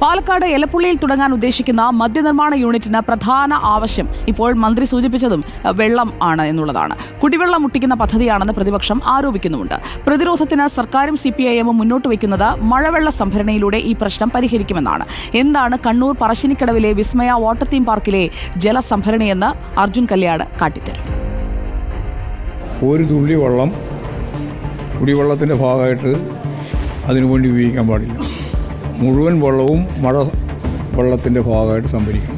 പാലക്കാട് എലപ്പുള്ളിയിൽ തുടങ്ങാൻ ഉദ്ദേശിക്കുന്ന മദ്യനിർമ്മാണ യൂണിറ്റിന് പ്രധാന ആവശ്യം ഇപ്പോൾ മന്ത്രി സൂചിപ്പിച്ചതും വെള്ളം ആണ് എന്നുള്ളതാണ്. കുടിവെള്ളം മുട്ടിക്കുന്ന പദ്ധതിയാണെന്ന് പ്രതിപക്ഷം ആരോപിക്കുന്നുമുണ്ട്. പ്രതിരോധത്തിന് സർക്കാരും സി പി ഐ എമ്മും മുന്നോട്ട് വയ്ക്കുന്നത് മഴവെള്ള സംഭരണിയിലൂടെ ഈ പ്രശ്നം പരിഹരിക്കുമെന്നാണ്. എന്താണ് കണ്ണൂർ പറശ്ശിനിക്കടവിലെ വിസ്മയ വാട്ടർ തീം പാർക്കിലെ ജലസംഭരണിയെന്ന് അർജുൻ കല്യാട് കാട്ടിത്തരും. ഒരു തുള്ളി വെള്ളം കുടിവെള്ളത്തിന്റെ ഭാഗമായിട്ട് അതിനു വേണ്ടി ഉപയോഗിക്കാൻ പാടില്ല. മുഴുവൻ വെള്ളവും മഴ വെള്ളത്തിന്റെ ഭാഗമായിട്ട് സംഭരിക്കണം.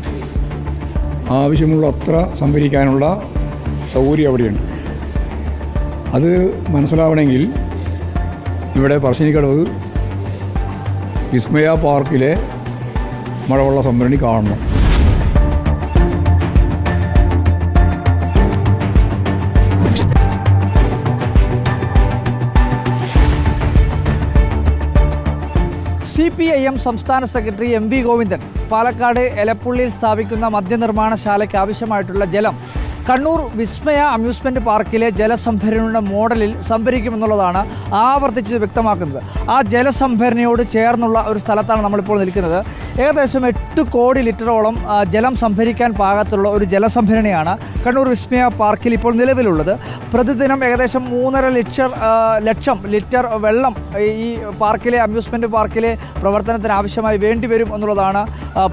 ആവശ്യമുള്ള അത്ര സംഭരിക്കാനുള്ള സൗകര്യം അവിടെയുണ്ട്. അത് മനസ്സിലാവണമെങ്കിൽ ഇവിടെ പറശ്ശിനിക്കടവ് വിസ്മയ പാർക്കിലെ മഴവെള്ള സംഭരണി കാണണം. സി പി ഐ എം സംസ്ഥാന secretary M V Govindan Palakkad എലപ്പുള്ളിയിൽ സ്ഥാപിക്കുന്ന മദ്യനിർമ്മാണശാലയ്ക്ക് ആവശ്യമായിട്ടുള്ള ജലം. കണ്ണൂർ വിസ്മയ അമ്യൂസ്മെന്റ് പാർക്കിലെ ജലസംഭരണിയുടെ മോഡലിൽ സംഭരിക്കുമെന്നുള്ളതാണ് ആവർത്തിച്ച് വ്യക്തമാക്കുന്നത്. ആ ജലസംഭരണിയോട് ചേർന്നുള്ള ഒരു സ്ഥലത്താണ് നമ്മളിപ്പോൾ നിൽക്കുന്നത്. ഏകദേശം എട്ട് കോടി ലിറ്ററോളം ജലം സംഭരിക്കാൻ പാകത്തുള്ള ഒരു ജലസംഭരണിയാണ് കണ്ണൂർ വിസ്മയ പാർക്കിൽ ഇപ്പോൾ നിലവിലുള്ളത്. പ്രതിദിനം ഏകദേശം മൂന്നര ലക്ഷം ലക്ഷം ലിറ്റർ വെള്ളം ഈ പാർക്കിലെ അമ്യൂസ്മെന്റ് പാർക്കിലെ പ്രവർത്തനത്തിന് ആവശ്യമായി വേണ്ടിവരും എന്നുള്ളതാണ്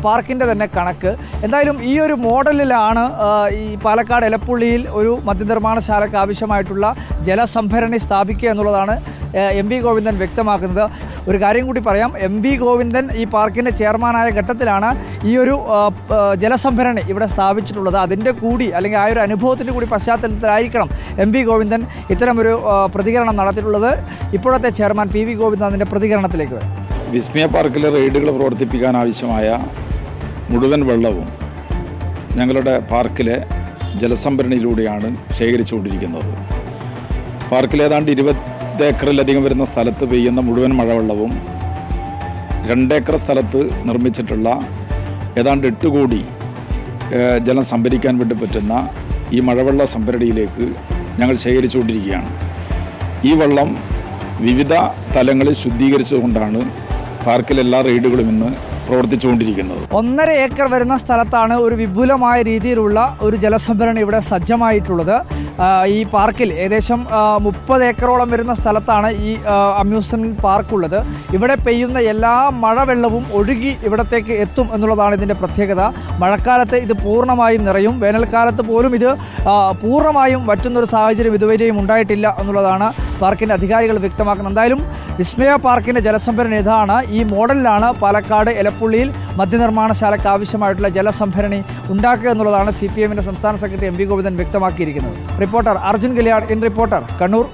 പാർക്കിന്റെ തന്നെ കണക്ക്. എന്തായാലും ഈ ഒരു മോഡലിലാണ് ഈ പാലക്കാട് എലപ്പുള്ളിയിൽ ഒരു മദ്യനിർമ്മാണശാലയ്ക്ക് ആവശ്യമായിട്ടുള്ള ജലസംഭരണി സ്ഥാപിക്കുക എന്നുള്ളതാണ് എം വി ഗോവിന്ദൻ വ്യക്തമാക്കുന്നത്. ഒരു കാര്യം കൂടി പറയാം. എം വി ഗോവിന്ദൻ ഈ പാർക്കിന്റെ ചെയർമാനായ ഘട്ടത്തിലാണ് ഈ ഒരു ജലസംഭരണി ഇവിടെ സ്ഥാപിച്ചിട്ടുള്ളത്. അതിന്റെ കൂടി അല്ലെങ്കിൽ ആ ഒരു അനുഭവത്തിന്റെ കൂടി പശ്ചാത്തലത്തിലായിരിക്കണം എം വി ഗോവിന്ദൻ ഇത്തരമൊരു പ്രതികരണം നടത്തിയിട്ടുള്ളത്. ഇപ്പോഴത്തെ ചെയർമാൻ പി വി ഗോവിന്ദൻ അതിന്റെ പ്രതികരണത്തിലേക്ക് വരും. വിസ്മയ പാർക്കിലെ റെയ്ഡുകൾ പ്രവർത്തിപ്പിക്കാൻ ആവശ്യമായ മുഴുവൻ വെള്ളവും ഞങ്ങളുടെ പാർക്കിലെ ജലസംഭരണിയിലൂടെയാണ് ശേഖരിച്ചുകൊണ്ടിരിക്കുന്നത്. പാർക്കിൽ ഏതാണ്ട് ഇരുപത് ഏക്കറിലധികം വരുന്ന സ്ഥലത്ത് പെയ്യുന്ന മുഴുവൻ മഴവെള്ളവും രണ്ടേക്കർ സ്ഥലത്ത് നിർമ്മിച്ചിട്ടുള്ള ഏതാണ്ട് എട്ട് കോടി ജലം സംഭരിക്കാൻ വേണ്ടി പറ്റുന്ന ഈ മഴവെള്ള സംഭരണിയിലേക്ക് ഞങ്ങൾ ശേഖരിച്ചുകൊണ്ടിരിക്കുകയാണ്. ഈ വെള്ളം വിവിധ തലങ്ങളിൽ ശുദ്ധീകരിച്ചുകൊണ്ടാണ് പാർക്കിലെല്ലാ റെയ്ഡുകളും ഇന്ന് പ്രവർത്തിച്ചുകൊണ്ടിരിക്കുന്നത്. ഒന്നര ഏക്കർ വരുന്ന സ്ഥലത്താണ് ഒരു വിപുലമായ രീതിയിലുള്ള ഒരു ജലസംഭരണി ഇവിടെ സജ്ജമായിട്ടുള്ളത്. ഈ പാർക്കിൽ ഏകദേശം മുപ്പത് ഏക്കറോളം വരുന്ന സ്ഥലത്താണ് ഈ അമ്യൂസ്മെന്റ് പാർക്കുള്ളത്. ഇവിടെ പെയ്യുന്ന എല്ലാ മഴവെള്ളവും ഒഴുകി ഇവിടത്തേക്ക് എത്തും എന്നുള്ളതാണ് ഇതിന്റെ പ്രത്യേകത. മഴക്കാലത്ത് ഇത് പൂർണമായും നിറയും. വേനൽക്കാലത്ത് പോലും ഇത് പൂർണമായും വറ്റുന്നൊരു സാഹചര്യം ഇതുവരെയും ഉണ്ടായിട്ടില്ല എന്നുള്ളതാണ് പാർക്കിന്റെ അധികാരികൾ വ്യക്തമാക്കുന്നത്. എന്തായാലും വിസ്മയ പാർക്കിന്റെ ജലസംഭരണി ഇതാണ്. ഈ മോഡലിലാണ് പാലക്കാട് എലപ്പുള്ളിയിൽ മദ്യനിർമ്മാണശാലയ്ക്ക് ആവശ്യമായിട്ടുള്ള ജലസംഭരണി ഉണ്ടാക്കുക എന്നുള്ളതാണ് സി സംസ്ഥാന സെക്രട്ടറി എം വി ഗോവിന്ദൻ വ്യക്തമാക്കിയിരിക്കുന്നത്. Reporter Arjun Galiyad in reporter Kannur.